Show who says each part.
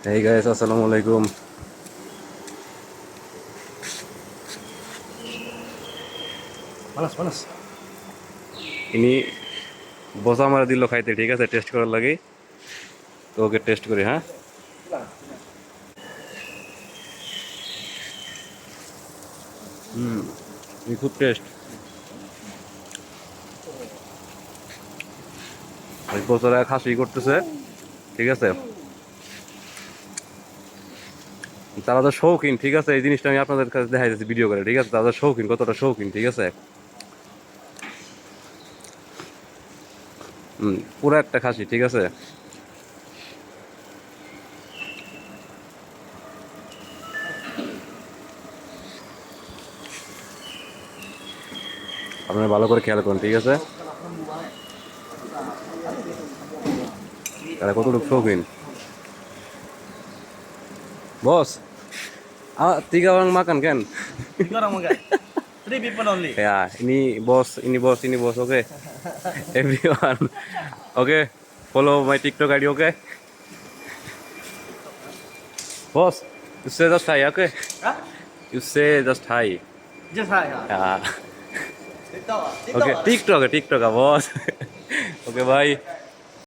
Speaker 1: Hey guys, আসসালামু আলাইকুম
Speaker 2: মানাস মানাস
Speaker 1: ইনি বসা মারা দিল খাইতে ঠিক আছে টেস্ট করার লাগে তো ওকে টেস্ট করি হ্যাঁ হুম খুব টেস্ট বছরে খাসি করতেছে ঠিক আছে তারা তো শৌখিন, ঠিক আছে? এই জিনিসটা আমি আপনাদের কাছে দেখাই যাচ্ছি ভিডিও করে, ঠিক আছে? তারা শৌখিন, কতটা শৌখিন, ঠিক আছে? পুরো একটা খাসি, ঠিক আছে? আপনারা ভালো করে খেয়াল করুন, ঠিক আছে? তারা কতটুকু শৌখিন? বস tiga orang makan kan
Speaker 2: Tiga orang makan. Three people only.
Speaker 1: ya ini bos ini bos ini bos oke Okay. everyone oke Okay. follow my tiktok id oke Okay? boss you say just hi okay
Speaker 2: Hah?
Speaker 1: you say just hi
Speaker 2: Just hi. ha.
Speaker 1: ya
Speaker 2: TikTok. ah?
Speaker 1: oke
Speaker 2: TikTok. ah?
Speaker 1: tiktok tiktok ah, bos oke bye